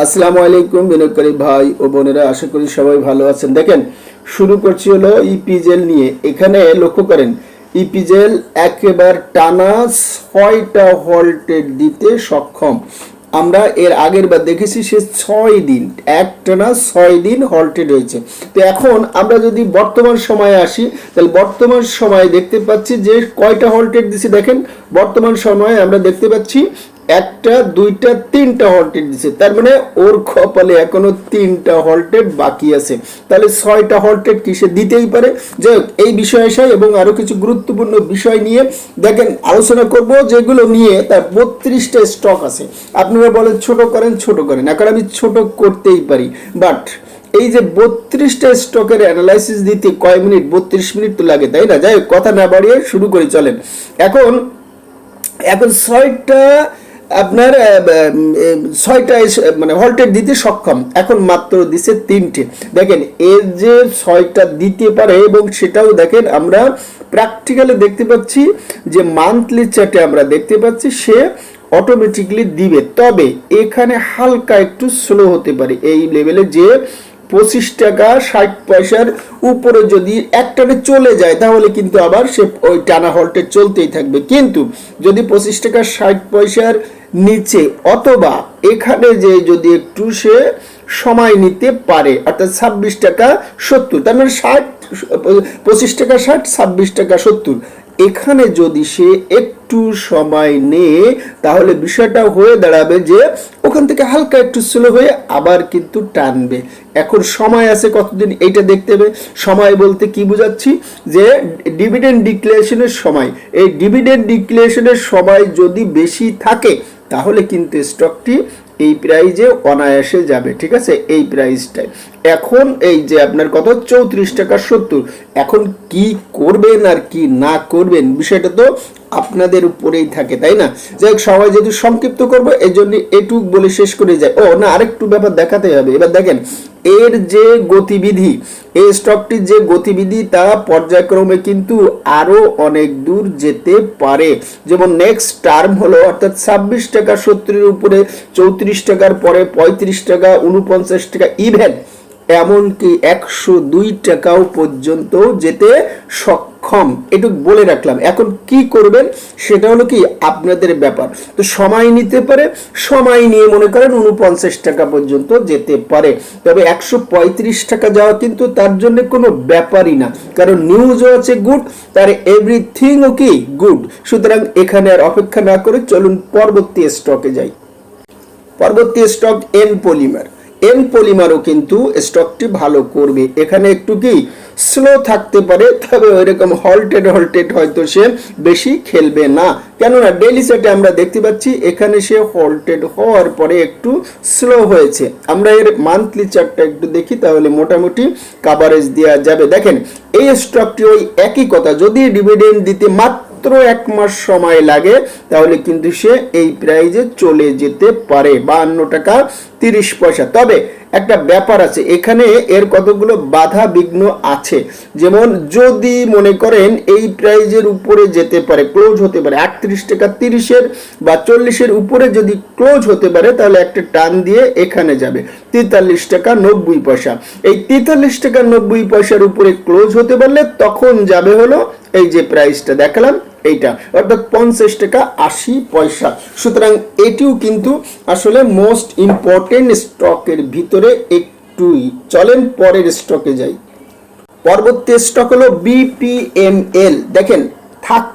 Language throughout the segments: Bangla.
আসসালামু আলাইকুম বিনিয়োগকারী ভাই ও বোনেরা, আশা করি সবাই ভালো আছেন। দেখেন, শুরু করছি হলো ইপিজেল নিয়ে। এখানে লক্ষ্য করেন ইপিজেল একেবারে টানা ছয়টা হল্টেড দিতে সক্ষম। আমরা এর আগের বার দেখেছি সে ছয় দিন, এক টানা ছয় দিন হল্টেড হয়েছে। তো এখন আমরা যদি বর্তমান সময়ে আসি, তাহলে বর্তমান সময়ে দেখতে পাচ্ছি যে কয়টা হল্টেড দিছে দেখেন, বর্তমান সময়ে আমরা দেখতে পাচ্ছি একটা দুইটা তিনটা হল্টেড দিছে। তার মানে ওর কপালে এখনও তিনটা হল্টেড বাকি আছে। তাহলে ছয়টা হল্টেড কি সে দিতেই পারে? হোক, এই বিষয় এসে এবং আরও কিছু গুরুত্বপূর্ণ বিষয় নিয়ে দেখেন আলোচনা করব যেগুলো নিয়ে তার বত্রিশটা স্টক আছে। আপনারা বলেন ছোট করেন ছোট করেন। এখন আমি ছোট করতেই পারি। বাট এই যে বত্রিশটা স্টকের অ্যানালাইসিস দিতে কয় মিনিট? বত্রিশ মিনিট তো লাগে তাই না? যাই কথা না বাড়িয়ে শুরু করে চলেন। এখন এখন ছয়টা আপনার ছয়টা মানে হল্টেড দিতে সক্ষম। এখন মাত্র দিছে তিনটে। দেখেন এর যে ছয়টা দিতে পারে এবং সেটাও দেখেন, আমরা প্র্যাকটিক্যালি দেখতে পাচ্ছি যে মান্থলি চার্টে আমরা দেখতে পাচ্ছি, সে অটোমেটিকলি দিবে। তবে এখানে হালকা একটু স্লো হতে পারে। এই লেভেলে যে পঁচিশ টাকা ষাট পয়সার উপরে যদি একটানে চলে যায়, তাহলে কিন্তু আবার সে ওই টানা হল্টে চলতেই থাকবে। কিন্তু যদি পঁচিশ টাকা ষাট পয়সার নিচে অথবা এখানে যে যদি একটু সে সময় নিতে পারে, অর্থাৎ ছাব্বিশ টাকা সত্তর, তার মানে ষাট, পঁচিশ টাকা ষাট, ছাব্বিশ টাকা সত্তর এখানে যদি সে একটু সময় নেয়, তাহলে বিষয়টা হয়ে দাঁড়াবে যে ওখান থেকে হালকা একটু স্লো হয়ে আবার কিন্তু টানবে। এখন সময় আছে কতদিন এইটা দেখতে হবে। সময় বলতে কি বোঝাচ্ছি? যে ডিভিডেন্ড ডিক্লারেশনের সময়। এই ডিভিডেন্ড ডিক্লারেশনের সময় যদি বেশি থাকে, তাহলে কিন্তু স্টকটি এই প্রাইজে অনায়াসে যাবে। ঠিক আছে? এই প্রাইসটায় এখন এই যে আপনার কত চৌত্রিশ টাকা সত্তর, এখন কি করবেন আর কি না করবেন বিষয়টা তো আপনাদের উপরেই থাকে, তাই না? যাই হোক, সবাই যদি সংক্ষিপ্ত করব এই জন্য এটুক বলে শেষ করে যায় ও, না, আরেকটু ব্যাপার দেখাতে হবে। এবার দেখেন, এর যে গতিবিধি, এই স্টকটির যে গতিবিধি, তা পর্যায়ক্রমে কিন্তু আরও অনেক দূর যেতে পারে। যেমন নেক্সট টার্ম হলো, অর্থাৎ ছাব্বিশ টাকা সত্তরের উপরে চৌত্রিশ টাকার পরে পঁয়ত্রিশ টাকা উনপঞ্চাশ টাকা ইভেন এমনকি একশো দুই টাকাও পর্যন্ত যেতে সক্ষম। এটুকু বলে রাখলাম। এখন কি করবেন সেটা হলো কি আপনাদের ব্যাপার। তো সময় নিতে পারে, সময় নিয়ে মনে করেন উনপঞ্চাশ টাকা পর্যন্ত যেতে পারে। তবে একশো পঁয়ত্রিশ টাকা যাওয়া কিন্তু তার জন্য কোনো ব্যাপারই না। কারণ নিউজও আছে গুড তার এভরিথিংও কি গুড সুতরাং এখানে আর অপেক্ষা না করে চলুন পরবর্তী স্টকে যাই। পরবর্তী স্টক এন পলিমার এন পলিমারও কিন্তু স্টকটি ভালো করবে। এখানে একটু কি স্লো থাকতে পারে, তবে ওইরকম হল্টেড হল্টেড হয়তো সে বেশি খেলবে না। কেননা ডেইলি সেটে আমরা দেখতে পাচ্ছি, এখানে সে হল্টেড হওয়ার পরে একটু স্লো হয়েছে। আমরা এর মান্থলি চার্টটা একটু দেখি, তাহলে মোটামুটি কাভারেজ দেওয়া যাবে। দেখেন, এই স্টকটি ওই একই কথা, যদি ডিভিডেন্ড দিতে মাত্র মাত্র এক মাস সময় লাগে, তাহলে কিন্তু সে এই প্রাইজে চলে যেতে পারে। বাহান্ন টাকা তিরিশ পয়সা। তবে একটা ব্যাপার আছে, এখানে এর কতগুলো বাধা বিঘ্ন আছে। যেমন যদি মনে করেন এই প্রাইজের উপরে যেতে পারে ক্লোজ হতে পারে, আটত্রিশ টাকা তিরিশের বা চল্লিশের উপরে যদি ক্লোজ হতে পারে, তাহলে একটা টান দিয়ে এখানে যাবে। তেতাল্লিশ টাকা নব্বই পয়সা। এই তেতাল্লিশ টাকা নব্বই পয়সার উপরে ক্লোজ হতে পারলে তখন যাবে হলো এই যে প্রাইসটা দেখালাম, এইটা। অর্থাৎ পঞ্চাশ টাকা আশি পয়সা। সুতরাং এটিও কিন্তু আসলে মোস্ট ইম্পর্টেন্ট স্টকের ভিতরে একটুই। চলেন পরের স্টকে যাই। পরবর্তী স্টক হলো বিপিএমএল দেখেন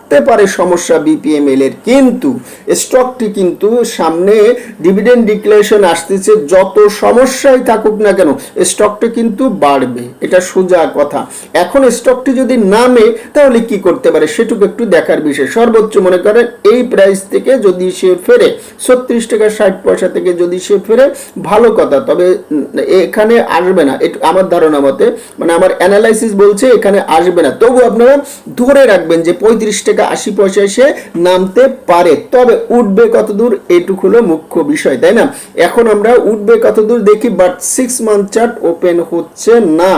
থাকতে পারে সমস্যা বিপিএমএল এর। কিন্তু স্টকটি কিন্তু সামনে ডিভিডেন্ড ডিক্লারেশন আসতেছে, যত সমস্যাই থাকুক না কেন স্টকটি কিন্তু বাড়বে। এটা সোজা কথা। এখন স্টকটি যদি নামে, তাহলে কি করতে পারে? সেটুকু একটু দেখার বিষয়। সর্বোচ্চ মনে করেন, এই প্রাইস থেকে যদি সে ফেরে, ছত্রিশ টাকা ষাট পয়সা থেকে যদি সে ফেরে, ভালো কথা। তবে এখানে আসবে না। এটু- আমার ধারণা মতে মানে আমার অ্যানালাইসিস বলছে, এখানে আসবে না। তবু আপনারা ধরে রাখবেন যে পঁয়ত্রিশ টাকা আশি পয়সা এসে নামতে পারে। তবে উঠবে কত দূর এটুকু হলো মুখ্য বিষয়, তাই না? এখন আমরা উঠবে কত দূর দেখি but six month chart open হচ্ছে না।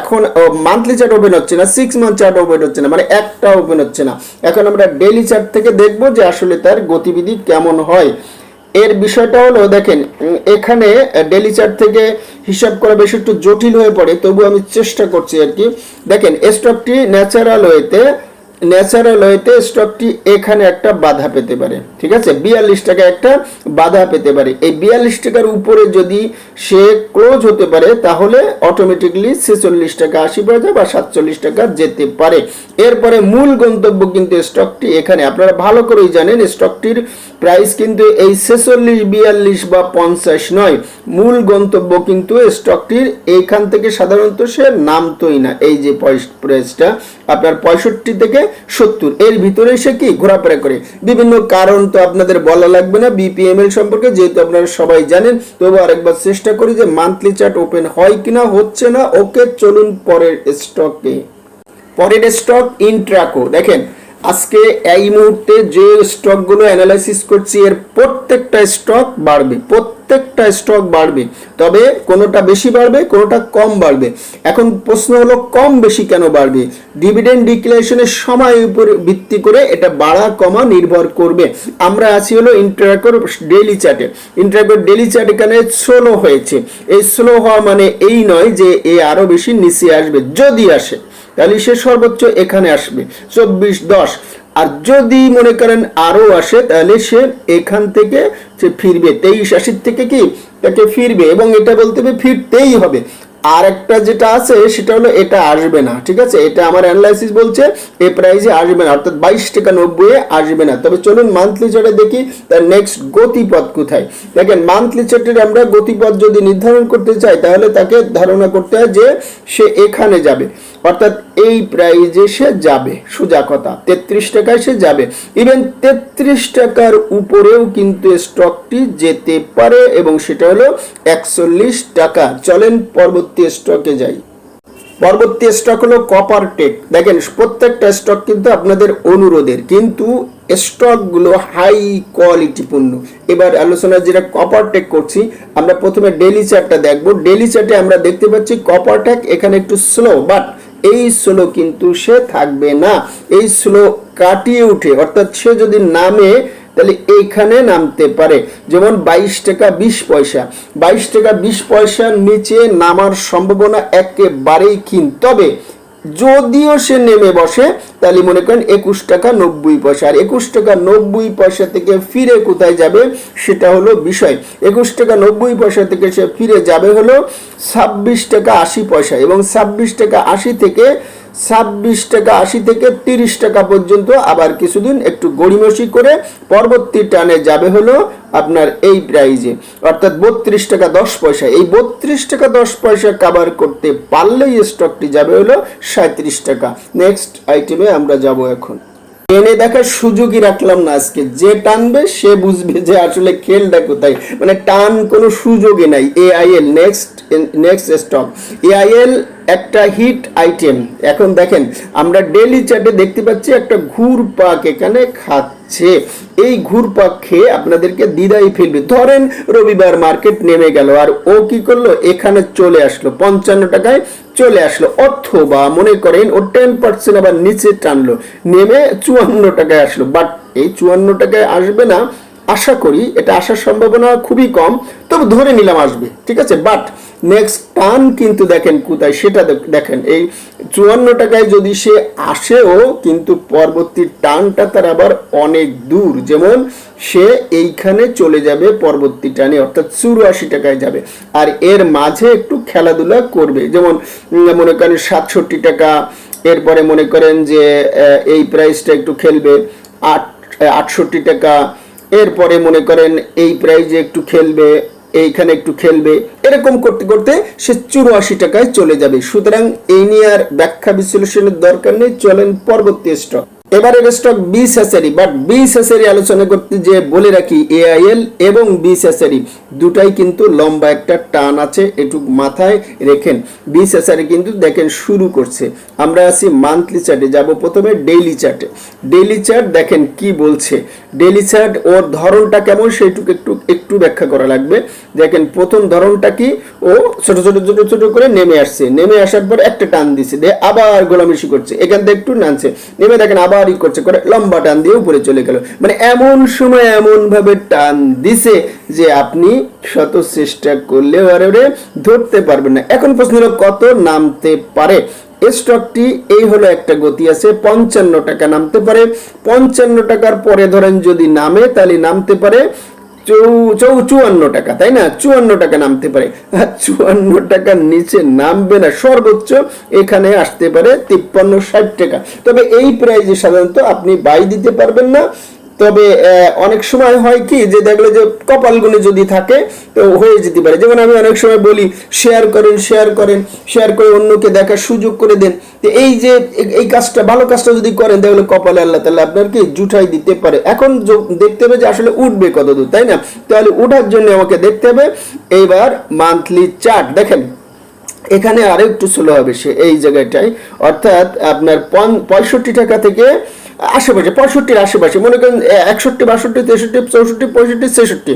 এখন মান্থলি চার্ট ওপেন হচ্ছে না সিক্স মান্থ চার্ট ওপেন হচ্ছে না মানে একটা ওপেন হচ্ছে না। এখন আমরা ডেইলি চার্ট থেকে দেখব যে আসলে তার গতিবিধি কেমন হয়। এর বিষয়টা হলো, দেখেন এখানে ডেলি চার্ট থেকে হিসাব করা বেশ একটু জটিল হয়ে পড়ে তবু আমি চেষ্টা করছি আর কি। দেখেন স্টকটি ন্যাচারাল ওয়েতে ন্যাচারাল ওয়েতে স্টকটি এখানে একটা বাধা পেতে পারে, ঠিক আছে? বিয়াল্লিশ টাকা একটা বাধা পেতে পারে। এই বিয়াল্লিশ টাকার উপরে যদি সে ক্লোজ হতে পারে, তাহলে অটোমেটিকলি ছেচল্লিশ টাকা আশি পয়সা বা সাতচল্লিশ টাকা যেতে পারে। এরপরে মূল গন্তব্য কিন্তু স্টকটি এখানে। আপনারা ভালো করেই জানেন, স্টকটির প্রাইস কিন্তু এই ছেচল্লিশ, বিয়াল্লিশ বা পঞ্চাশ নয়। মূল গন্তব্য কিন্তু স্টকটির এইখান থেকে সাধারণত সে নামতোই না। এই যে প্রাইসটা আপনার পঁয়ষট্টি থেকে সত্তর। এর ভিতরে সে কি? ঘোরাফেরা করে। বিভিন্ন কারণ তো আপনাদের বলা লাগবে না। বিপিএমএল সম্পর্কে যেহেতু আপনারা সবাই জানেন, তবু আরেকবার চেষ্টা করি যে মান্থলি চার্ট ওপেন হয় কিনা, হচ্ছে না। ওকে, চলুন পরের স্টকে পরের স্টক ইন্ট্রাকো দেখেন আজকে এই মুহূর্তে যে স্টকগুলো অ্যানালাইসিস করছি, এর প্রত্যেকটা স্টক বাড়বে, প্রত্যেকটা স্টক বাড়বে। তবে কোনোটা বেশি বাড়বে, কোনোটা কম বাড়বে। এখন প্রশ্ন হলো, কম বেশি কেন বাড়বে? ডিভিডেন্ড ডিক্লারেশনের সময় উপর ভিত্তি করে এটা বাড়া কমা নির্ভর করবে। আমরা আছি হলো ইন্টারাকোর ডেইলি চার্টে ইন্টারাকোর ডেইলি চার্ট এখানে স্লো হয়েছে। এই স্লো হওয়া মানে এই নয় যে এ আরও বেশি নিচে আসবে, যদি আসে। তাহলে সে সর্বোচ্চ এখানে আসবে, চব্বিশ দশ। আর যদি মনে করেন আরও আসে, তাহলে সে এখান থেকে সে ফিরবে, তেইশ আশির থেকে কি তাকে ফিরবে, এবং এটা বলতে হবে ফিরতেই হবে। আর একটা যেটা আছে, সেটা হলো এটা আসবে না, ঠিক আছে? এটা আমার অ্যানালাইসিস বলছে, এ প্রাইজে আসবে না, অর্থাৎ বাইশ টাকা নব্বই আসবে না। তবে চলুন মান্থলি চার্টে দেখি, তার নেক্সট গতিপথ কোথায়? দেখেন মান্থলি চার্টের আমরা গতিপথ যদি নির্ধারণ করতে চাই, তাহলে তাকে ধারণা করতে হয় যে সে এখানে যাবে। অর্থাৎ এই প্রাইজে সে যাবে, সোজা কথা, তেত্রিশ টাকায় সে যাবে। ইভেন তেত্রিশ টাকার উপরেও কিন্তু স্টকটি যেতে পারে এবং সেটা হলো একচল্লিশ টাকা। চলেন পরবর্তী স্টকে যাই। পরবর্তী স্টক হলো কপার টেক দেখেন, প্রত্যেকটা স্টক কিন্তু আপনাদের অনুরোধের, কিন্তু স্টকগুলো হাই কোয়ালিটি পণ্য। এবার আলোচনা যেটা কপার টেক করছি, আমরা প্রথমে ডেলি চার্টটা দেখব। ডেলি চার্টে আমরা দেখতে পাচ্ছি কপার টেক এখানে একটু স্লো বাট এই স্লো কিন্তু সে থাকবে না। এই স্লো কাটিয়ে উঠে, অর্থাৎ সে যদি নামে, তাহলে এইখানে নামতে পারে। যেমন বাইশ টাকা বিশ পয়সা। বাইশ টাকা বিশ পয়সার নিচে নামার সম্ভাবনা একেবারেই ক্ষীণ। তবে যদিও সে নেমে বসে, তাহলে মনে করেন একুশ টাকা নব্বই পয়সা। আর একুশ টাকা নব্বই পয়সা থেকে ফিরে কোথায় যাবে, সেটা হলো বিষয়। একুশ টাকা নব্বই পয়সা থেকে সে ফিরে যাবে হলো ছাব্বিশ টাকা আশি পয়সা। এবং ছাব্বিশ টাকা আশি থেকে ছাব্বিশ টাকা আশি থেকে তিরিশ টাকা পর্যন্ত। আবার কিছুদিন একটু গড়িমসি করে পরবর্তী টানে যাবে হলো আপনার এই প্রাইজে অর্থাৎ বত্রিশ টাকা দশ পয়সা। এই বত্রিশ টাকা দশ পয়সা কাভার করতে পারলেই স্টকটি যাবে হলো সাঁত্রিশ টাকা। নেক্সট আইটেমে আমরা যাব এখন। টেনে দেখার সুযোগই রাখলাম না আজকে। যে টানবে, সে বুঝবে যে আসলে খেলটা কোথায়। মানে টান কোনো সুযোগই নাই। AIL next next stock AIL একটা হিট আইটেম এখন দেখেন, আমরা ডেলি চার্টে দেখতে পাচ্ছি একটা ঘুর পাক এখানে খাচ্ছে। এই ঘুর পাক খেয়ে আপনাদেরকে দিদাই ফেলবে। ধরেন রবিবার মার্কেট নেমে গেল, আর ও কি করল? এখানে চলে আসলো। পঞ্চান্ন টাকায় চলে আসলো। অথবা মনে করেন ও টেন পার্সেন্ট আবার নিচে টানলো, নেমে চুয়ান্ন টাকায় আসলো। বাট এই চুয়ান্ন টাকায় আসবে না, আশা করি এটা আসার সম্ভাবনা খুবই কম। তবে ধরে নিলাম আসবে, ঠিক আছে? বাট নেক্সট টান কিন্তু দেখেন কোথায়, সেটা দেখ- দেখেন, এই চুয়ান্ন টাকায় যদি সে আসেও কিন্তু পরবর্তী টানটা তার আবার অনেক দূর। যেমন সে এইখানে চলে যাবে পরবর্তী টানে, অর্থাৎ চুরাশি টাকায় যাবে। আর এর মাঝে একটু খেলাধুলা করবে। যেমন মনে করেন সাতষট্টি টাকা, এরপরে মনে করেন যে এই প্রাইসটা একটু খেলবে, আট আটষট্টি টাকা, এরপরে মনে করেন এই প্রাইজে একটু খেলবে এইখানে একটু খেলবে। এরকম করতে করতে সে চুরাশি টাকায় চলে যাবে। সুতরাং এই নিয়ে আর ব্যাখ্যা বিশ্লেষণের দরকার নেই। চলেন পরবর্তী স্টক এবারের স্টক বি স্যাসারি বাট বি স্যাসারি আলোচনা করতে যে বলে রাখি এআইএল এবং বি স্যাসারি দুটাই কিন্তু লম্বা একটা টান আছে, এটুক মাথায় রেখেন। বিএসএসআর কিন্তু দেখেন শুরু করছে। আমরা আছি মান্থলি চার্টে যাব প্রথমে ডেইলি চার্টে ডেইলি চার্ট দেখেন কি বলছে। ডেইলি চার্ট ওর ধরনটা কেমন সেইটুকু একটু একটু ব্যাখ্যা করা লাগবে। দেখেন প্রথম ধরনটা কি? ও ছোট ছোট ছোট ছোট করে নেমে আসছে। নেমে আসার পর একটা টান দিছে, দিয়ে আবার গোলামিশি করছে। এখান থেকে একটু নামছে। নেমে দেখেন আবার ই করছে, করে লম্বা টান দিয়ে উপরে চলে গেল। মানে এমন সময় এমন ভাবে টান দিছে যে আপনি শত চেষ্টা করলেও আর ধরতে পারবেন না। এখন প্রশ্ন হলো, কত নামতে পারে? স্টকটি এই হলো একটা গতি আছে, পঞ্চান্ন টাকা নামতে পারে। পঞ্চান্ন টাকার পরে ধরেন যদি নামে, তাহলে নামতে পারে চুয়ান্ন টাকা, তাই না? চুয়ান্ন টাকা নামতে পারে। আর চুয়ান্ন টাকার নিচে নামবে না, সর্বোচ্চ এখানে আসতে পারে তিপ্পান্ন ষাট টাকা। তবে এই প্রাইজে সাধারণত আপনি বাই দিতে পারবেন না। তবে অনেক সময় হয় কি যে দেখলে যে কপালগুলো যদি থাকে, তো হয়ে যেতে পারে। যেমন আমি অনেক সময় বলি শেয়ার করেন শেয়ার করেন শেয়ার করে অন্যকে দেখার সুযোগ করে দেন। এই যে, এই কাজটা, ভালো কাজটা যদি করেন, তাহলে কপালে আল্লাহ তাহলে আপনার কি জুঠাই দিতে পারে। এখন দেখতে হবে যে আসলে উঠবে কত দূর তাই না? তাহলে উঠার জন্য আমাকে দেখতে হবে। এইবার মান্থলি চার্ট দেখেন। এখানে আরও একটু স্লো হবে সে, এই জায়গাটায়। অর্থাৎ আপনার পঁয়ষট্টি টাকা থেকে আশেপাশে পঁয়ষট্টির আশেপাশে মনে করেন একষট্টি বাষট্টি তেষট্টি চৌষট্টি পঁয়ষট্টি ছেষট্টি।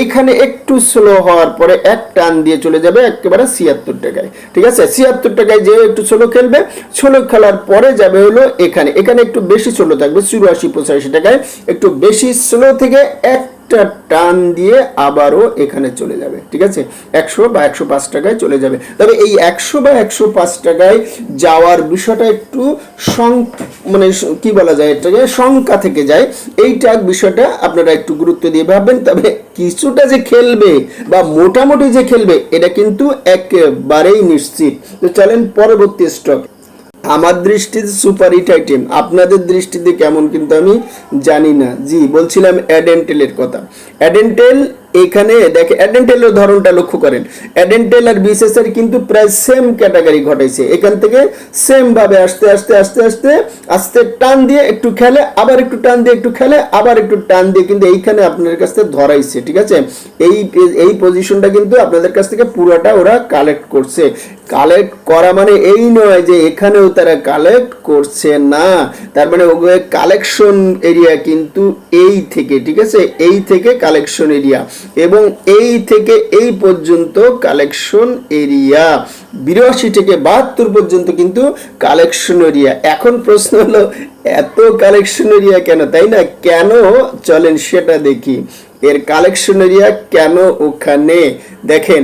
এইখানে একটু স্লো হওয়ার পরে এক টান দিয়ে চলে যাবে একেবারে ছিয়াত্তর টাকায়। ঠিক আছে? ছিয়াত্তর টাকায় যে একটু স্লো খেলবে স্লো খেলার পরে যাবে হলো এখানে। এখানে একটু বেশি স্লো থাকবে, চুরাশি পঁচাশি টাকায়। একটু বেশি স্লো থেকে এক একটা টান দিয়ে আবারও এখানে চলে যাবে। ঠিক আছে? একশো বা একশো পাঁচ টাকায় চলে যাবে। তবে এই একশো বা একশো পাঁচ টাকায় যাওয়ার বিষয়টা একটু সং মানে কি বলা যায় এটাকে? শঙ্কা থেকে যায়। এইটা বিষয়টা আপনারা একটু গুরুত্ব দিয়ে ভাববেন। তবে কিছুটা যে খেলবে বা মোটামুটি যে খেলবে, এটা কিন্তু একেবারেই নিশ্চিত। তো চলেন পরবর্তী স্টক আমার দৃষ্টিতে সুপার হিট আইটেম আপনাদের দৃষ্টিতে কেমন কিন্তু আমি জানি না। জি, বলছিলাম অ্যাডেন্টেলের কথা। অ্যাডেন্টেল এখানে দেখে অ্যাডেন্টেলের ধরনটা লক্ষ্য করেন। অ্যাডেন্টেল আর বিসেসের কিন্তু প্রায় সেম ক্যাটাগরি ঘটাইছে। এখান থেকে সেম ভাবে আস্তে আস্তে আস্তে আস্তে আস্তে টান দিয়ে একটু খেলে, আবার একটু টান দিয়ে একটু খেলে, আবার একটু টান দিয়ে কিন্তু এইখানে আপনাদের কাছ থেকে ধরাইছে, ঠিক আছে? এই এই পজিশনটা কিন্তু আপনাদের কাছ থেকে পুরোটা ওরা কালেক্ট করছে। কালেক্ট করা মানে এই নয় যে এখানেও তারা কালেক্ট করছে না। তার মানে কালেকশন এরিয়া কিন্তু এই থেকে, ঠিক আছে? এই থেকে কালেকশন এরিয়া এবং এই থেকে এই পর্যন্ত কালেকশন এরিয়া বিরাশি থেকে বাহাত্তর পর্যন্ত কিন্তু কালেকশন এরিয়া এখন প্রশ্ন হলো, এত কালেকশন এরিয়া কেন, তাই না? কেন? চলেন সেটা দেখি। এর কালেকশন এরিয়া কেন ওখানে? দেখেন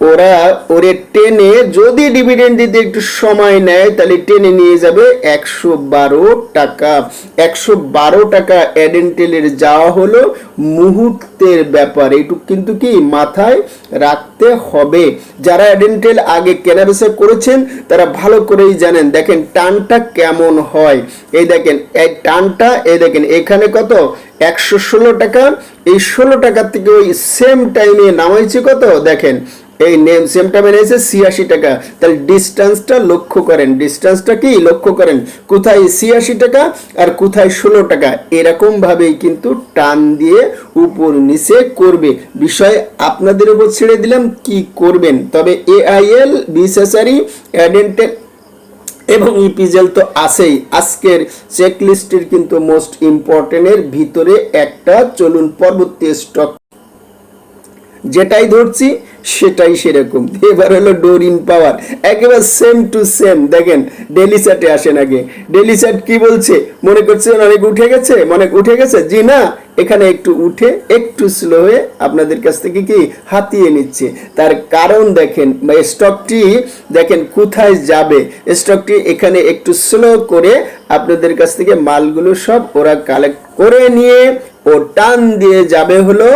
ওরা ওরে টেনে যদি ডিভিডেন্ড দিতে একটু সময় নেয়, তাহলে টেনে নিয়ে যাবে একশো বারো টাকা। একশো বারো টাকা অ্যাডেন্টেলের যাওয়া হলো মুহূর্তের ব্যাপার। এইটুকু কিন্তু কি মাথায় রাখতে হবে। যারা অ্যাডেন্টেল আগে কেনাবেচা করেছেন, তারা ভালো করেই জানেন। দেখেন টানটা কেমন হয়। এই দেখেন, এই টানটা, এই দেখেন, এখানে কত? একশো ষোলো টাকা। এই ষোলো টাকার থেকে ওই সেম টাইমে নামাইছে কত? দেখেন এই নেম সেম টাইমে নিয়েছে ছিয়াশি টাকা। তাহলে ডিস্টেন্সটা লক্ষ্য করেন। ডিস্টেন্সটা কি? লক্ষ্য করেন। কোথায় ছিয়াশি টাকা আর কোথায় ষোলো টাকা? এরকম ভাবেই কিন্তু টান দিয়ে উপর নিচে করবে। বিষয় আপনাদের উপর ছেড়ে দিলাম কি করবেন। তবে এআইএল বিসেসারি অ্যাডেন্টেল এবং ইপিজেল তো আছেই। আজকের চেক লিস্টের কিন্তু মোস্ট ইম্পর্টেন্টের ভিতরে একটা চলুন পরবর্তী স্টক যেটাই ধরছি সেটাই সেরকম। এবার হলো ডোর ইন পাওয়ার একেবারে সেম টু সেম দেখেন ডেলি চ্যাটে আসেন আগে। ডেলি চ্যাট কি বলছে? মনে করছেন অনেক উঠে গেছে? মনে উঠে গেছে? জি না, এখানে একটু উঠে, একটু স্লো হয়ে আপনাদের কাছ থেকে কি হাতিয়ে নিচ্ছে। তার কারণ দেখেন স্টকটি দেখেন কোথায় যাবে? স্টকটি এখানে একটু স্লো করে আপনাদের কাছ থেকে মালগুলো সব ওরা কালেক্ট করে নিয়ে ও টান দিয়ে যাবে হলো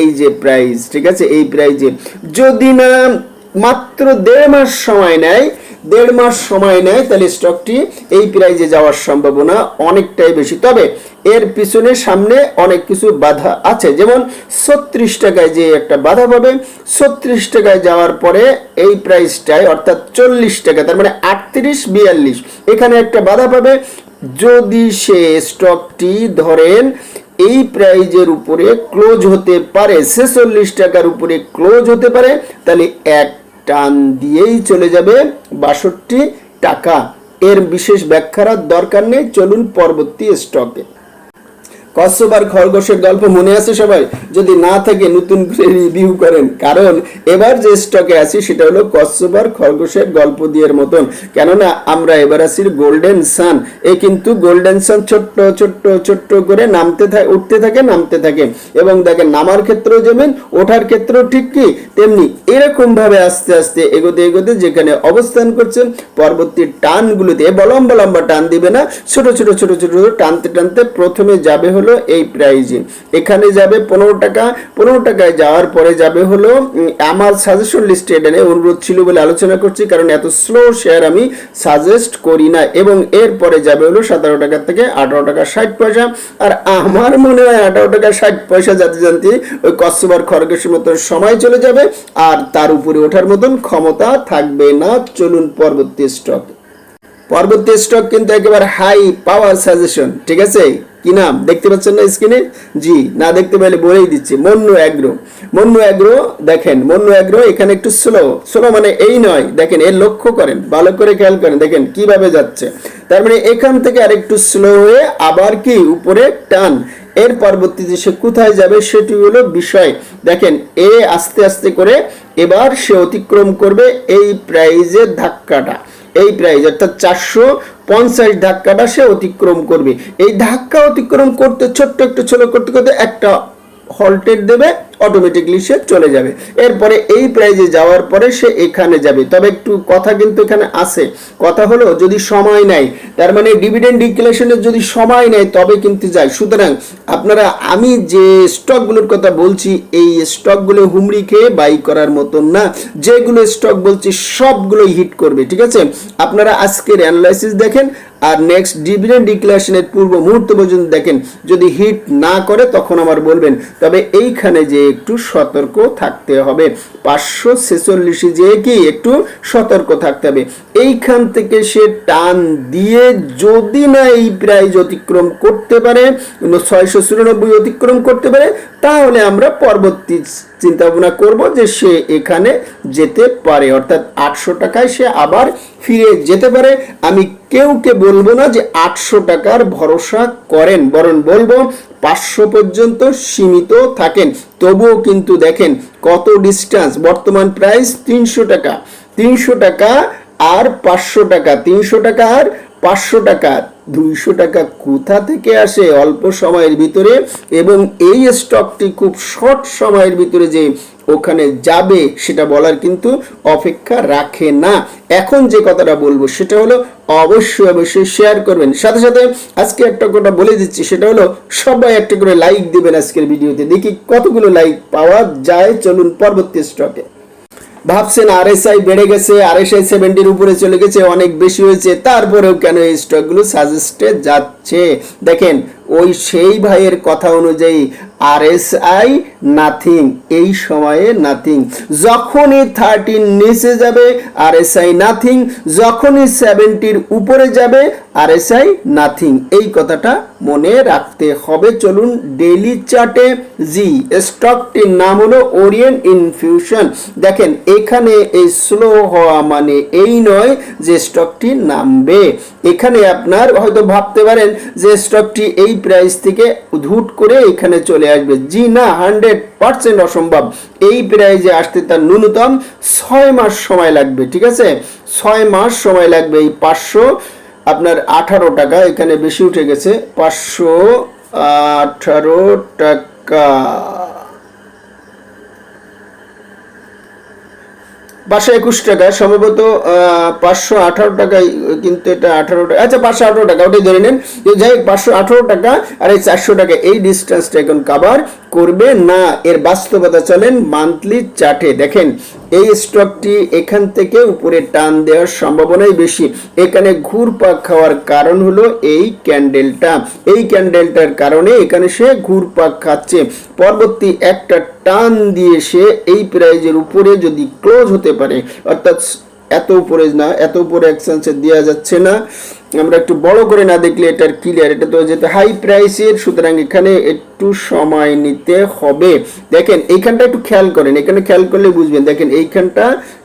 এই যে প্রাইস ঠিক আছে? এই প্রাইজে যদি না মাত্র দেড় মাস সময় নেয়, দেড় মাস সময় নেয়, তাহলে স্টকটি এই প্রাইজে যাওয়ার সম্ভাবনা অনেকটাই বেশি। তবে এর পিছনে সামনে অনেক কিছু বাধা আছে। যেমন ছত্রিশ টাকায় যে একটা বাধা পাবে, ছত্রিশ টাকায় যাওয়ার পরে এই প্রাইসটায় অর্থাৎ চল্লিশ টাকা, তার মানে আটত্রিশ, বিয়াল্লিশ, এখানে একটা বাধা পাবে। যদি সে স্টকটি ধরেন এই প্রাইজের উপরে ক্লোজ হতে পারে, ছেচল্লিশ টাকার উপরে ক্লোজ হতে পারে, তাহলে এক টান দিয়েই চলে যাবে বাষট্টি টাকা। এর বিশেষ ব্যাখ্যার দরকার নেই, চলুন পরবর্তী স্টকে আর খরগোশের গল্প মনে আছে সবাই? যদি না থাকে নতুন করে রিভিউ করেন। কারণ এবার যে স্টকে আছি সেটা হলো আর খরগোশের গল্প দিয়ের মতন। কেননা আমরা এবার আছি গোল্ডেন সান এ কিন্তু গোল্ডেন সান ছোট্ট ছোট্ট ছোট্ট করে নামতে থাকে উঠতে থাকে, নামতে থাকে। এবং দেখেন নামার ক্ষেত্রেও যেমন, ওঠার ক্ষেত্রেও ঠিক কি? তেমনি এরকম ভাবে আস্তে আস্তে এগোতে এগোতে যেখানে অবস্থান করছেন পরবর্তী টানগুলোতে, এ লম্বা লম্বা টান দিবে না। ছোট ছোট ছোট ছোট ছোট, টানতে টানতে প্রথমে যাবে হলো এই প্রাইজে এখানে যাবে পনেরো টাকা, পনেরো টাকায় যাওয়ার পরে যাবে হলো আমার সাজেশন লিস্টে এখানে অনুরোধ ছিল বলে আলোচনা করছি, কারণ এত স্লো শেয়ার আমি সাজেস্ট করি না। এবং এরপরে যাবে হলো সতেরো টাকা থেকে আঠারো টাকা ষাট পয়সা। আর আমার মনে হয় আঠারো টাকা ষাট পয়সা যাতে জানতে, ওই কচ্ছবার খরগোশের মতন সময় চলে যাবে, আর তার উপরে ওঠার মতন ক্ষমতা থাকবে না। চলুন পরবর্তী স্টক পরবর্তী স্টক কিন্তু একেবারে হাই পাওয়ার সাজেশন ঠিক আছে? কি নাম? দেখতে পাচ্ছেন না স্ক্রিনে জি, না দেখতে পেলে বলেই দিচ্ছি, মন্নু অ্যাগ্রো মন্নু অ্যাগ্রো দেখেন, মন্নু অ্যাগ্রো এখানে একটু স্লো স্লো মানে এই নয়, দেখেন, এর লক্ষ্য করেন, ভালো করে খেয়াল করেন, দেখেন, কীভাবে যাচ্ছে। তার মানে এখান থেকে আরেকটু স্লো হয়ে আবার কি? উপরে টান। এর পরবর্তীতে সে কোথায় যাবে, সেটি হলো বিষয়। দেখেন, এ আস্তে আস্তে করে এবার সে অতিক্রম করবে এই প্রাইজের ধাক্কাটা। এই প্রাইজ অর্থাৎ চারশো পঞ্চাশ ধাক্কাটা সে অতিক্রম করবে। এই ধাক্কা অতিক্রম করতে, ছোট্ট একটু ছোট করতে করতে একটা হল্টেড দেবে অটোমেটিকলি সে চলে যাবে। এরপরে এই প্রাইজে যাওয়ার পরে সে এখানে যাবে। তবে একটু কথা কিন্তু এখানে আছে। কথা হলো, যদি সময় নেয়, তার মানে ডিভিডেন্ড ডিক্লারেশনের যদি সময় নেয়, তবে কিন্তু যায়। সুতরাং আপনারা, আমি যে স্টকগুলোর কথা বলছি, এই স্টকগুলো হুমড়ি খেয়ে বাই করার মতন না। যেগুলো স্টক বলছি, সবগুলোই হিট করবে, ঠিক আছে? আপনারা আজকের অ্যানালাইসিস দেখেন আর নেক্সট ডিভিডেন্ড ডিক্লারেশনের পূর্ব মুহূর্ত পর্যন্ত দেখেন, যদি হিট না করে, তখন আমার বলবেন, তবে এইখানে যে একটু সতর্ক থাকতে হবে, পাঁচশো ছেচল্লিশে যে কি একটু সতর্ক থাকতে হবে। এইখান থেকে সে টান দিয়ে যদি না এই প্রাইজ অতিক্রম করতে পারে, ছয়শো চুরানব্বই অতিক্রম করতে পারে, তাহলে আমরা পরবর্তী চিন্তা ভাবনা করব যে সে এখানে যেতে পারে। অর্থাৎ আটশো টাকায় সে আবার ফিরে যেতে পারে। আমি কেউকে বলব না যে আটশো টাকার ভরসা করেন, বরং বলব পাঁচশো পর্যন্ত সীমিত থাকেন। তবুও কিন্তু দেখেন কত ডিস্টেন্স বর্তমান প্রাইস তিনশো টাকা। তিনশো টাকা আর পাঁচশো টাকা। তিনশো টাকা আর পাঁচশো টাকা। দুইশো টাকা কোথা থেকে আসে অল্প সময়ের ভিতরে? এবং এই স্টকটি খুব শর্ট সময়ের ভিতরে যে ওখানে যাবে সেটা বলার কিন্তু অপেক্ষা রাখে না। এখন যে কথাটা বলব সেটা হলো অবশ্যই অবশ্যই শেয়ার করবেন। সাথে সাথে আজকে একটা কথা বলে দিচ্ছি, সেটা হলো সবাই একটা করে লাইক দিবেন আজকের ভিডিওতে। দেখি কতগুলো লাইক পাওয়া যায়। চলুন পরবর্তী স্টকে ভাবছেন আর এস আই বেড়ে গেছে আর এস আই সেভেন্টির উপরে চলে গেছে, অনেক বেশি হয়েছে, তারপরেও কেন এই স্টকগুলো সাজেস্টে যাচ্ছে? দেখেন, ওই সেই ভাইয়ের কথা অনুযায়ী আর এস আই নাথিং, এই সময়ে নাথিং। যখনই থার্টিন নিচে যাবে, আর এস আই নাথিং, যখনই সেভেন্টির উপরে যাবে, আর এস আই নাথিং। এই কথাটা মনে রাখতে হবে। চলুন ডেইলি চার্টে জি স্টকটির নাম হলো ওরিয়েন্ট ইনফিউশন দেখেন, এখানে এই স্লো হওয়া মানে এই নয় যে স্টকটি নামবে। এখানে আপনার হয়তো ভাবতে পারেন যে স্টকটি এই প্রাইস থেকে ধুট করে এখানে চলে আসবে। জি না হান্ড্রেড পার্সেন্ট অসম্ভব। এই প্রাইজে আসতে তার ন্যূনতম ছয় মাস সময় লাগবে, ঠিক আছে? ছয় মাস সময় লাগবে এই পাঁচশো। আপনার আঠারো টাকা, এখানে বেশি উঠে গেছে পাঁচশো আঠারো টাকা। পাঁচশো একুশ টাকা, সম্ভবত পাঁচশো আঠারো টাকায় কিন্তু এটা আঠারো টাকা আচ্ছা পাঁচশো আঠারো টাকা, ওটাই ধরে নেন। যে যাই হোক, পাঁচশো আঠারো টাকা আর এই চারশো টাকা, এই ডিস্টেন্সটা এখন কাভার করবে না। এর বাস্তবতা চলেন মান্থলি চার্টে দেখেন এই স্টকটি এখান থেকে উপরে টান দেওয়ার সম্ভাবনাই বেশি। এখানে ঘুরপাক খাওয়ার কারণ হলো এই ক্যান্ডেলটা। এই ক্যান্ডেলটার কারণে এখানে সে ঘুরপাক খাচ্ছে। পরবর্তী একটা টান দিয়ে সে এই প্রাইজের উপরে যদি ক্লোজ হতে পারে, অর্থাৎ এত উপরে না, এত উপরে এক্সচেঞ্জে দেওয়া যাচ্ছে না আমরা একটু বড় করে না দেখলে এটার ক্লিয়ার এটা তো যেহেতু হাই প্রাইসের সুতরাং এখানে একটু সময় নিতে হবে। দেখেন, এইখানটা একটু খেয়াল করেন, এখানে খেয়াল করলে বুঝবেন। দেখেন, এইখানটা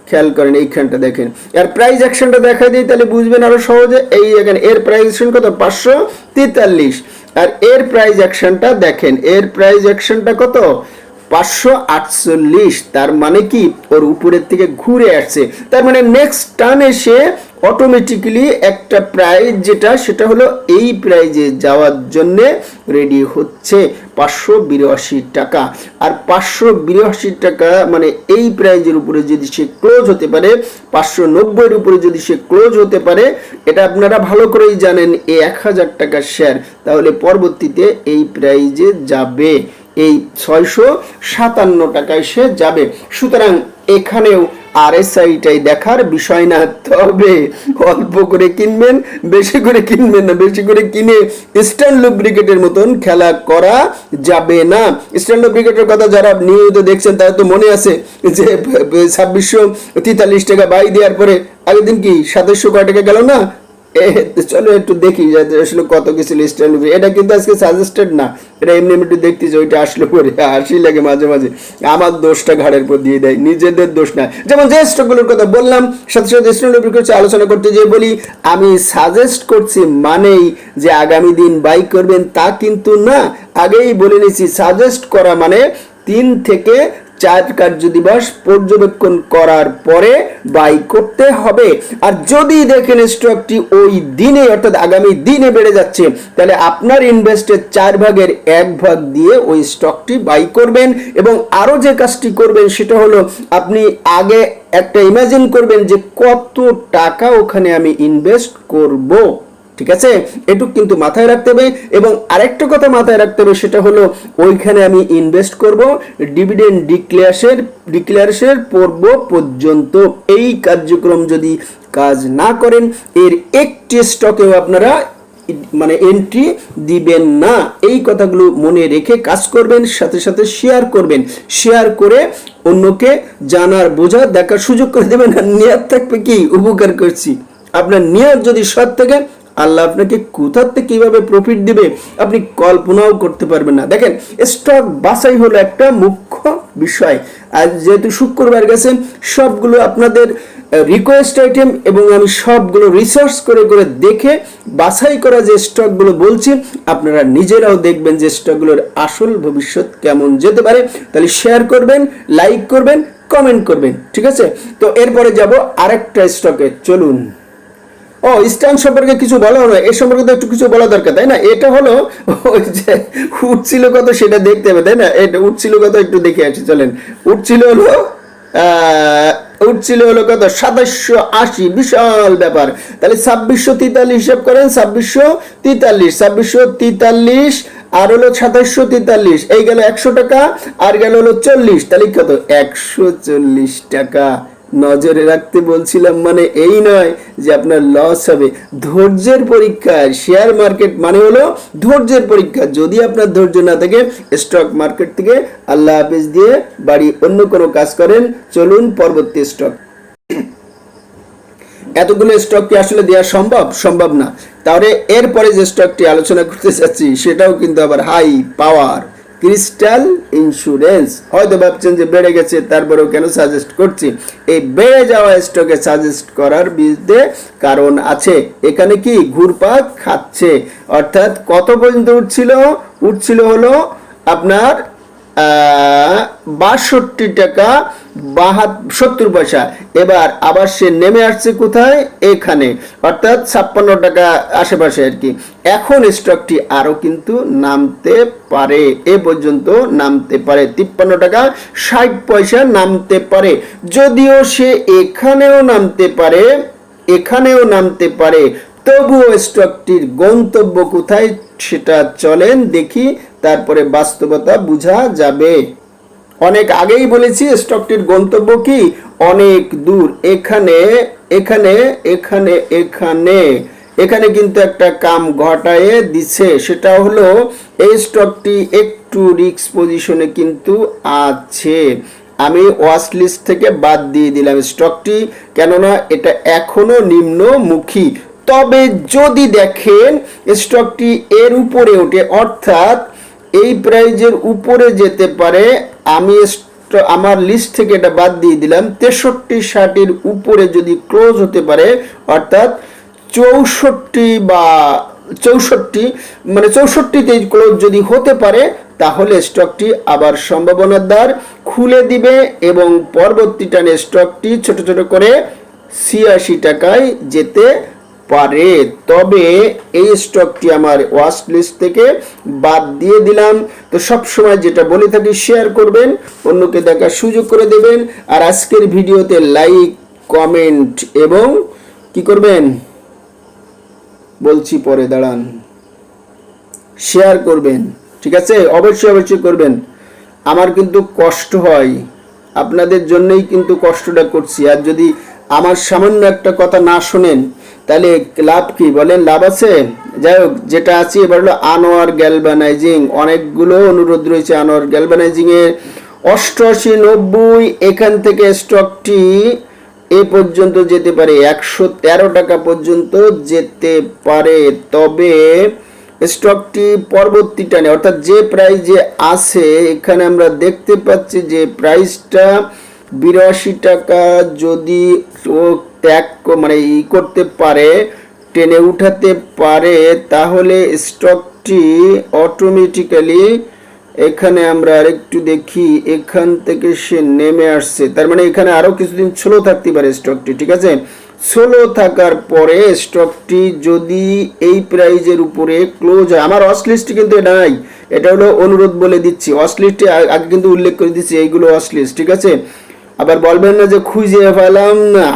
খেয়াল করেন, এইখানটা দেখেন। আর প্রাইস অ্যাকশনটা দেখা দিই, তাহলে বুঝবেন আরও সহজে। এই দেখেন, এর প্রাইস অ্যাকশন কত? পাঁচশো তেতাল্লিশ। আর এর প্রাইস অ্যাকশনটা দেখেন, এর প্রাইস অ্যাকশনটা কত? পাঁচশো আটচল্লিশ, তার মানে কি? ওর উপরের থেকে ঘুরে আসছে। তার মানে নেক্সট টার্ন এসে অটোমেটিক্যালি একটা প্রাইজ যেটা, সেটা হলো এই প্রাইজে যাওয়ার জন্যে রেডি হচ্ছে পাঁচশো বিরাশি টাকা। আর পাঁচশো বিরাশি টাকা মানে এই প্রাইজের উপরে যদি সে ক্লোজ হতে পারে, পাঁচশো নব্বইয়ের উপরে যদি সে ক্লোজ হতে পারে, এটা আপনারা ভালো করেই জানেন এই এক হাজার টাকার শেয়ার তাহলে পরবর্তীতে এই প্রাইজে যাবে। এই ছয়শো সাতান্ন টাকায় সে যাবে। সুতরাং এখানেও আরএসআইটাই দেখার বিষয় না, তবে অল্প করে কিনবেন, বেশি করে কিনবেন না, বেশি করে কিনে ইস্টার্ন লুব্রিকেটের মতন খেলা করা যাবে না। ইস্টার্ন লুব্রিকেটের কথা যারা নিয়মিত দেখছেন, তারা তো মনে আছে যে, ছাব্বিশশো তেতাল্লিশ টাকা বাই দেওয়ার পরে আগের দিন কি সাতাশশো কয় টাকা গেল না? চলো একটু দেখি আসলে কত কিছু স্ট্যান্ড এটা কিন্তু আজকে সাজেস্টেড না। এটা এমনি এমনি দেখতেছি, ওইটা পরে হাসি লাগে মাঝে মাঝে। আমার দোষটা ঘাড়ের দিয়ে দেয়, নিজেদের দোষ না। যেমন যে স্টকগুলোর কথা বললাম, সাথে সাথে আলোচনা করতে বলি, আমি সাজেস্ট করছি মানেই যে আগামী দিন বাই করবেন তা কিন্তু না। আগেই বলে নিয়েছি সাজেস্ট করা মানে তিন থেকে চার কার্য দিবস পর্যবেক্ষণ করার পরে বাই করতে হবে। আর যদি দেখেন স্টকটি ওই দিনে, অর্থাৎ আগামী দিনে বেড়ে যাচ্ছে, তাহলে আপনার ইনভেস্টের চার ভাগের এক ভাগ দিয়ে ওই স্টকটি বাই করবেন। এবং আরও যে কাজটি করবেন সেটা হলো, আপনি আগে একটা ইমাজিন করবেন যে কত টাকা ওখানে আমি ইনভেস্ট করব। ঠিক আছে? এটুক কিন্তু মাথায় রাখতে হবে এবং আরেকটা কথা মাথায় রাখতে হবে, সেটা হলো ওইখানে আমি ইনভেস্ট করব ডিভিডেন্ড ডিক্লেয়ারের ডিক্লেয়ারের পর্ব পর্যন্ত। এই কার্যক্রম যদি কাজ না করেন, এর একটি স্টকেও আপনারা মানে এন্ট্রি দিবেন না। এই কথাগুলো মনে রেখে কাজ করবেন, সাথে সাথে শেয়ার করবেন। শেয়ার করে অন্যকে জানার বোঝা দেখার সুযোগ করে দেবেন আর নিয়াত থাকবে কি? উপকার করছি। আপনার নিয়াত যদি সৎ থাকে আল্লাহ আপনাকে কোথার থেকে কীভাবে প্রফিট দিবে আপনি কল্পনাও করতে পারবেন না। দেখেন স্টক বাছাই হলো একটা মুখ্য বিষয়। আর যেহেতু শুক্রবার গেছেন সবগুলো আপনাদের রিকোয়েস্ট আইটেম এবং আমি সবগুলো রিসার্চ করে করে দেখে বাছাই করা যে স্টকগুলো বলছি, আপনারা নিজেরাও দেখবেন যে স্টকগুলোর আসল ভবিষ্যৎ কেমন যেতে পারে। তাহলে শেয়ার করবেন লাইক করবেন কমেন্ট করবেন, ঠিক আছে? তো এরপরে যাব আরেকটা স্টকে চলুন। ও স্ট্যান্ড সম্পর্কে কিছু বলা হলো এ সম্পর্কে তো একটু কিছু বলা দরকার, তাই না? এটা হলো ওই যে উঠছিল কত সেটা দেখতে হবে, তাই না? এটা উঠছিল কত একটু দেখে আসি, চলেন। উঠছিল হলো উঠছিল হলো কত? সাতাশশো আশি, বিশাল ব্যাপার। তাহলে ছাব্বিশশো তেতাল্লিশ হিসাব করেন, ছাব্বিশশো তেতাল্লিশ ছাব্বিশশো তেতাল্লিশ, আর হলো সাতাশশো তেতাল্লিশ, এই গেল একশো টাকা, আর গেল হলো চল্লিশ, তাহলে কত? একশো চল্লিশ টাকা। নজরে রাখতে বলছিলাম মানে এই নয় যে আপনার লস হবে। ধৈর্যের পরীক্ষা শেয়ার মার্কেট মানে হলো ধৈর্যের পরীক্ষা। যদি আপনার ধৈর্য না থাকে স্টক মার্কেট থেকে আল্লাহ হাফেজ দিয়ে বাড়ি অন্য কোনো কাজ করেন। চলুন পরবর্তী স্টক এতগুলো স্টক কি আসলে দেওয়া সম্ভব? সম্ভব না। তাহলে এরপরে যে স্টকটি আলোচনা করতে চাচ্ছি সেটাও কিন্তু আবার হাই পাওয়ার ক্রিস্টাল ইন্স্যুরেন্স। হয়তো ভাবছেন যে বেড়ে গেছে, তারপরেও কেন সাজেস্ট করছি? এই বেড়ে যাওয়া স্টকে সাজেস্ট করার বিরুদ্ধে কারণ আছে। এখানে কি ঘুরপাক খাচ্ছে? অর্থাৎ কত পর্যন্ত উঠছিল? উঠছিল হলো আপনার বাষট্টি টাকা, বাহাত, সত্তর পয়সা। এবার আবার সে নেমে আসছে কোথায়? এখানে। অর্থাৎ ছাপ্পান্ন টাকা আশেপাশে আর কি। এখন স্টকটি আরও কিন্তু নামতে পারে। এ পর্যন্ত নামতে পারে। তিপ্পান্ন টাকা, ষাট পয়সা নামতে পারে। যদিও সে এখানেও নামতে পারে, এখানেও নামতে পারে। তবুও স্টকটির গন্তব্য কোথায় সেটা চলেন দেখি, তারপরে বাস্তবতা বোঝা যাবে। অনেক আগেই বলেছি স্টকটির গন্তব্য কি? অনেক দূর, এখানে এখানে এখানে এখানে। এখানে কিন্তু একটা কাম ঘটায় দিছে, সেটা হলো এই স্টকটি একটু রিক্স পজিশনে কিন্তু আছে। আমি ওয়াচ লিস্ট থেকে বাদ দিয়ে দিলাম স্টকটি কেননা এটা এখনও নিম্নমুখী। তবে যদি দেখেন স্টকটি এর উপরে ওঠে, অর্থাৎ এই প্রাইজের উপরে যেতে পারে, আমি আমার লিস্ট থেকে এটা বাদ দিয়ে দিলাম, তেষট্টি ষাটের উপরে যদি ক্লোজ হতে পারে, অর্থাৎ চৌষট্টি বা চৌষট্টি মানে চৌষট্টিতে ক্লোজ যদি হতে পারে, তাহলে স্টকটি আবার সম্ভাবনার দ্বার খুলে দিবে এবং পরবর্তী টানে স্টকটি ছোট ছোট করে ছিয়াশি টাকায় যেতে পারে। তবে এই স্টকটি আমার ওয়াচ লিস্ট থেকে বাদ দিয়ে দিলাম। তো সব সময় যেটা বলে থাকি শেয়ার করবেন, অন্যকে দেখার সুযোগ করে দেবেন। আর আজকের ভিডিওতে লাইক কমেন্ট এবং কি করবেন? বলছি পরে, দাঁড়ান। শেয়ার করবেন, ঠিক আছে? অবশ্যই অবশ্যই করবেন। আমার কিন্তু কষ্ট হয়। আপনাদের জন্যই কিন্তু কষ্টটা করছি। আর যদি আমার সামান্য একটা কথা না শোনেন তাহলে লাভ কি? বলেন লাভ আছে? যাই হোক যেটা আছে এবার হলো আনোয়ার গ্যালভানাইজিং। অনেকগুলো অনুরোধ রয়েছে আনোয়ার গ্যালভানাইজিং এর অষ্টআশি নব্বই, এখান থেকে স্টকটি এ পর্যন্ত যেতে পারে। একশো তেরো টাকা পর্যন্ত যেতে পারে। তবে স্টকটি পরবর্তী টানে, অর্থাৎ যে প্রাইজে আছে, এখানে আমরা দেখতে পাচ্ছি যে প্রাইসটা বিরাশি টাকা যদি ত্যাগ মানে ই করতে পারে, টেনে উঠাতে পারে, তাহলে স্টকটি অটোমেটিক্যালি এখানে আমরা আরেকটু দেখি, এখান থেকে সে নেমে আসছে। তার মানে এখানে আরও কিছুদিন স্লো থাকতে পারে স্টকটি ঠিক আছে? স্লো থাকার পরে স্টকটি যদি এই প্রাইজের উপরে ক্লোজ হয়, আমার অসলিস্ট কিন্তু এটা নাই, এটা হলো অনুরোধ বলে দিচ্ছি। অসলিস্টে আগে কিন্তু উল্লেখ করে দিচ্ছি, এইগুলো অসলিস্ট ঠিক আছে? আবার বলবেন না যে খুঁজে পেলাম না।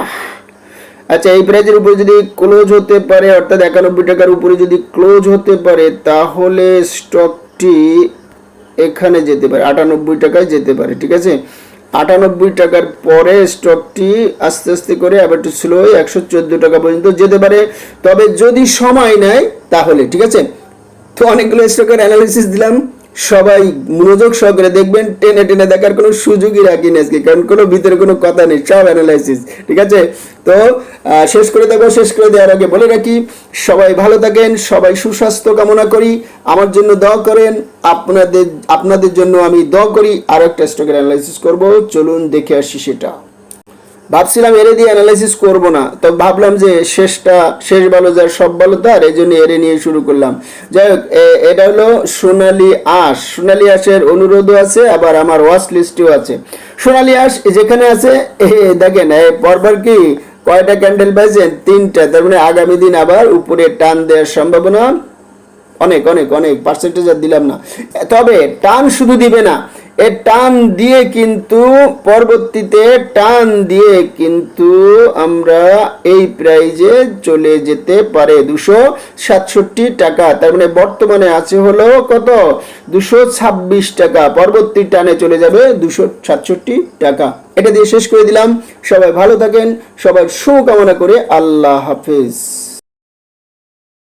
আচ্ছা এই প্রাইজের উপরে যদি ক্লোজ হতে পারে, অর্থাৎ একানব্বই টাকার উপরে যদি ক্লোজ হতে পারে, তাহলে স্টকটি এখানে যেতে পারে, আটানব্বই টাকায় যেতে পারে, ঠিক আছে? আটানব্বই টাকার পরে স্টকটি আস্তে আস্তে করে আবার একটু স্লো একশো চোদ্দ টাকা পর্যন্ত যেতে পারে। তবে যদি সময় নেয়, তাহলে, ঠিক আছে? তো অনেকগুলো স্টকের অ্যানালিসিস দিলাম। সবাই মনোযোগ সহকারে দেখবেন, টেনে টেনে দেখার কোনো সুযোগই রাখি না আজকে, কারণ কোনো ভিতরে কোনো কথা নেই, সব অ্যানালাইসিস ঠিক আছে? তো শেষ করে দেবো, শেষ করে দেওয়ার আগে বলে রাখি, সবাই ভালো থাকেন, সবাই সুস্বাস্থ্য কামনা করি, আমার জন্য দোয়া করেন, আপনাদের আপনাদের জন্য আমি দোয়া করি আর একটা স্টকের অ্যানালাইসিস করব, চলুন দেখে আসি সেটা। ভাবছিলাম এরে দিয়ে অ্যানালাইসিস করব না। তো ভাবলাম যে শেষটা, শেষ ভালো যার, সব ভালো তার, এই জন্য এরে নিয়ে শুরু করলাম। যাই হোক এটা হলো সোনালি আঁশ। সোনালি আঁশের অনুরোধও আছে, আবার আমার ওয়াচ লিস্টেও আছে। সোনালি আঁশ যেখানে আছে দেখেন পরপর কি? কয়টা ক্যান্ডেল পাইছেন? তিনটা। তার মানে আগামী দিন আবার উপরে টান দেওয়ার সম্ভাবনা অনেক অনেক অনেক। পার্সেন্টেজ আর দিলাম না। তবে টান শুধু দিবে না। এ টান দিয়ে কিন্তু পরবর্তীতে টান দিয়ে কিন্তু আমরা এই প্রাইজে চলে যেতে পারে দুশো সাতষট্টি টাকা। তার মানে বর্তমানে আছে হলো কত? দুশো ছাব্বিশ টাকা। পরবর্তী টানে চলে যাবে দুশো সাতষট্টি টাকা। এটা দিয়ে শেষ করে দিলাম। সবাই ভালো থাকেন সবাই শুভকামনা করে আল্লাহ হাফিজ।